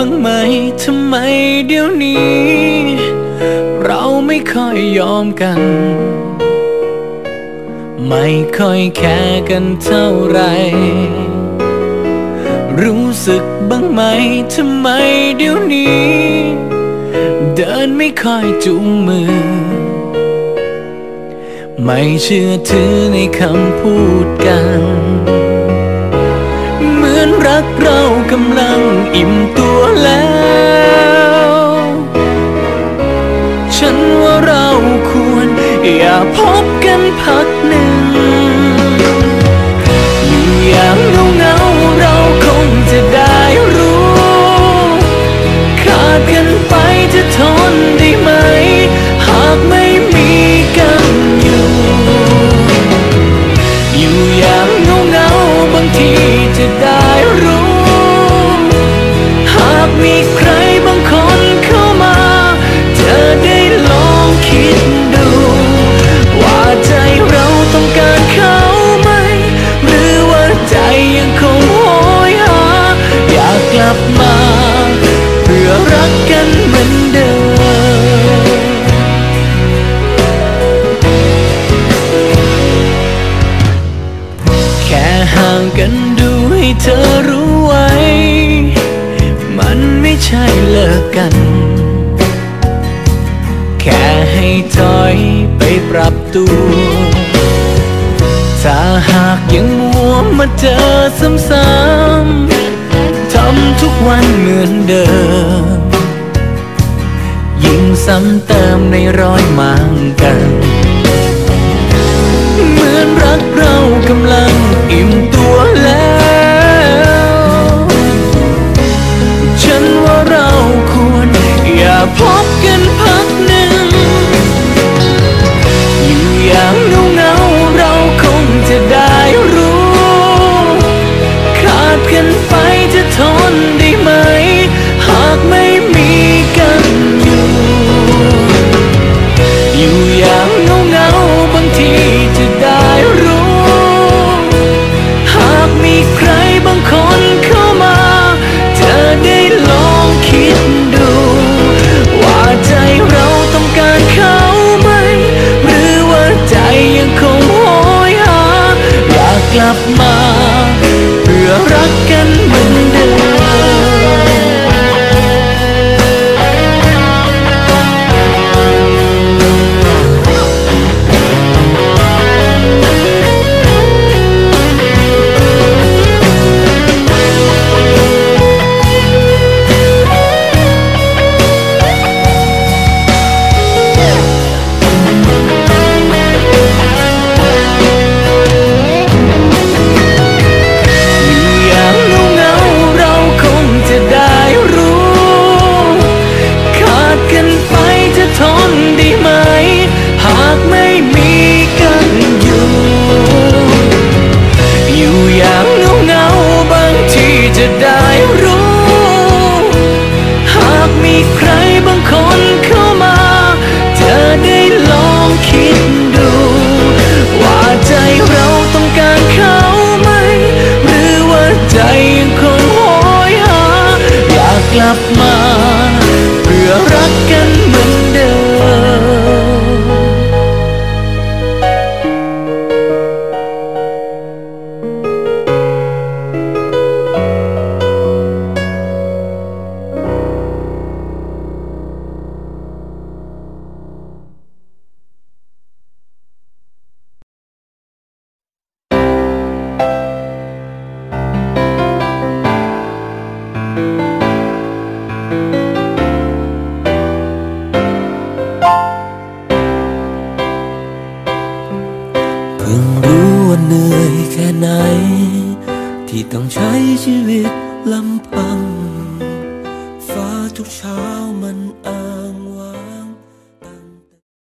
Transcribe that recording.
บ้างไหมทำไมเดี๋ยวนี้ เราไม่ค่อยยอมกัน ไม่ค่อยแคร์กันเท่าไรรู้สึกบ้างไหมทำไมเดี๋ยวนี้ เดินไม่ค่อยจูงมือ ไม่เชื่อถือในคำพูดกัน เหมือนรักเรากำลังอิ่มตัว แล้ว ฉันว่าเราควร อย่าพบกันพักหนึ่ง ลับมา เพื่อรักกันเหมือนเดิมแค่ห่างกันดูให้เธอรู้ไว้ มันไม่ใช่เลิกกัน แค่ให้ถอยไปปรับตัวถ้าหากยังมัวมาเจอซ้ำๆทำ วันเหมือนเดิม ยิ่งซ้ำเติมในรอยมางกัน เหมือนรักเรา ลับมา เพื่อรักกัน ที่ต้องใช้ชีวิตลำพัง ฟ้าทุกเช้ามันอ้าง